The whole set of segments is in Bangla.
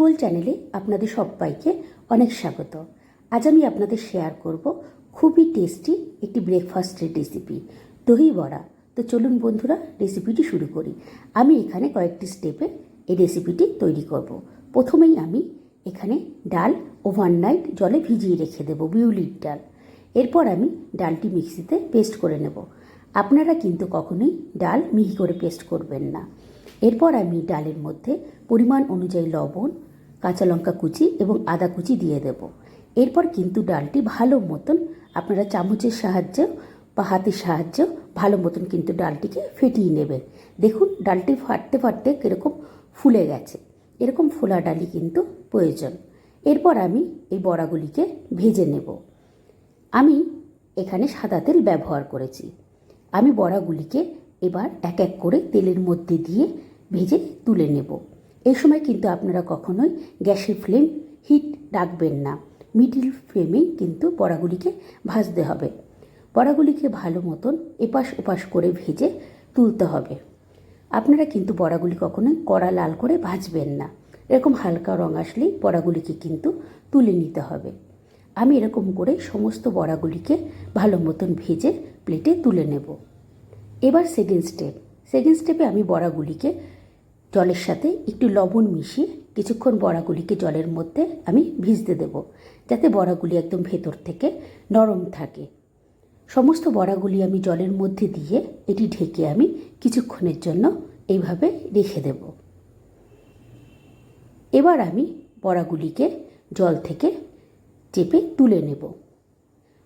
বোল চ্যানেলে আপনাদের সবাইকে অনেক স্বাগত। আজ আমি আপনাদের শেয়ার করব খুবই টেস্টি একটি ব্রেকফাস্টের রেসিপি দহি বড়া। তো চলুন বন্ধুরা রেসিপিটি শুরু করি। আমি এখানে কয়েকটি স্টেপে এই রেসিপিটি তৈরি করব। প্রথমেই আমি এখানে ডাল ওভারনাইট জলে ভিজিয়ে রেখে দেবো, বিউলির ডাল। এরপর আমি ডালটি মিক্সিতে পেস্ট করে নেব। আপনারা কিন্তু কখনোই ডাল মিহি করে পেস্ট করবেন না। এরপর আমি ডালের মধ্যে পরিমাণ অনুযায়ী লবণ, কাঁচা লঙ্কা কুচি এবং আদা কুচি দিয়ে দেব। এরপর কিন্তু ডালটি ভালো মতন আপনারা চামচের সাহায্যে বা হাতের সাহায্যে ভালো মতন কিন্তু ডালটিকে ফেটিয়ে নেবেন। দেখুন, ডালটি ফাটতে ফাটতে কীরকম ফুলে গেছে। এরকম ফোলা ডালই কিন্তু প্রয়োজন। এরপর আমি এই বড়াগুলিকে ভেজে নেব। আমি এখানে সাদা তেল ব্যবহার করেছি। আমি বড়াগুলিকে এবার এক এক করে তেলের মধ্যে দিয়ে ভেজে তুলে নেব। এই সময় কিন্তু আপনারা কখনোই গ্যাসের ফ্লেম হিট রাখবেন না। মিডিল ফ্লেমেই কিন্তু বড়াগুলিকে ভাজতে হবে। বড়াগুলিকে ভালো মতন এপাশ ওপাশ করে ভেজে তুলতে হবে। আপনারা কিন্তু বড়াগুলি কখনোই কড়া লাল করে ভাজবেন না। এরকম হালকা রঙ আসলেই বড়াগুলিকে কিন্তু তুলে নিতে হবে। আমি এরকম করে সমস্ত বড়াগুলিকে ভালো মতন ভেজে প্লেটে তুলে নেব। এবার সেকেন্ড স্টেপ সেকেন্ড স্টেপে আমি বড়াগুলিকে জলের সাথে একটু লবণ মিশিয়ে কিছুক্ষণ বড়াগুলিকে জলের মধ্যে আমি ভিজতে দেব, যাতে বড়াগুলি একদম ভেতর থেকে নরম থাকে। সমস্ত বড়াগুলি আমি জলের মধ্যে দিয়ে এটি ঢেকে আমি কিছুক্ষণের জন্য এইভাবে রেখে দেব। এবার আমি বড়াগুলিকে জল থেকে চেপে তুলে নেব।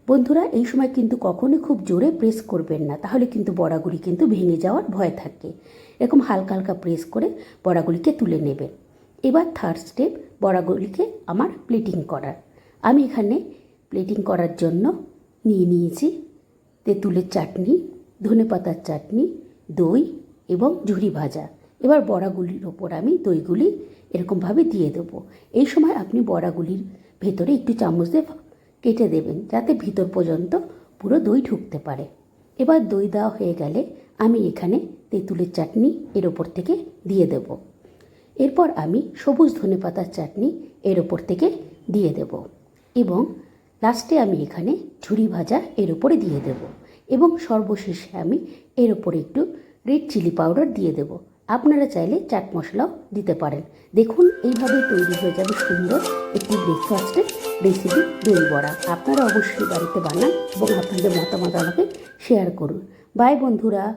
বন্ধুরা, এই সময় কিন্তু কখনোই খুব জোরে প্রেস করবেন না। তাহলে কিন্তু বড়াগুলি কিন্তু ভেঙে যাওয়ার ভয় থাকে। এরকম হালকা হালকা প্রেস করে বড়াগুলিকে তুলে নেবেন। এবার থার্ড স্টেপ বড়াগুলিকে আমার প্লেটিং করার। আমি এখানে প্লেটিং করার জন্য নিয়ে নিয়েছি তেঁতুলের চাটনি ধনে পাতার চাটনি, দই এবং ঝুরি ভাজা। এবার বড়াগুলির ওপর আমি দইগুলি এরকমভাবে দিয়ে দেবো। এই সময় আপনি বড়াগুলির ভেতরে একটু চামচ দিয়ে কেটে দেবেন যাতে ভিতর পর্যন্ত পুরো দই ঢুকতে পারে। এবার দই দেওয়া হয়ে গেলে আমি এখানে তেঁতুলের চাটনি এর ওপর থেকে দিয়ে দেব। এরপর আমি সবুজ ধনে পাতার চাটনি এর ওপর থেকে দিয়ে দেব এবং লাস্টে আমি এখানে ঝুরি ভাজা এর ওপরে দিয়ে দেব এবং সর্বশেষে আমি এর ওপরে একটু রেড চিলি পাউডার দিয়ে দেব। আপনারা চাইলে চাট মশলাও দিতে পারেন। দেখুন এইভাবে তৈরি হয়ে যাবে সুন্দর একটি ব্রেকফাস্টের রেসিপি দই বড়া। আপনারা অবশ্যই বাড়িতে বানান এবং আপনাদের মতামত আমাকে শেয়ার করুন। বাই বন্ধুরা।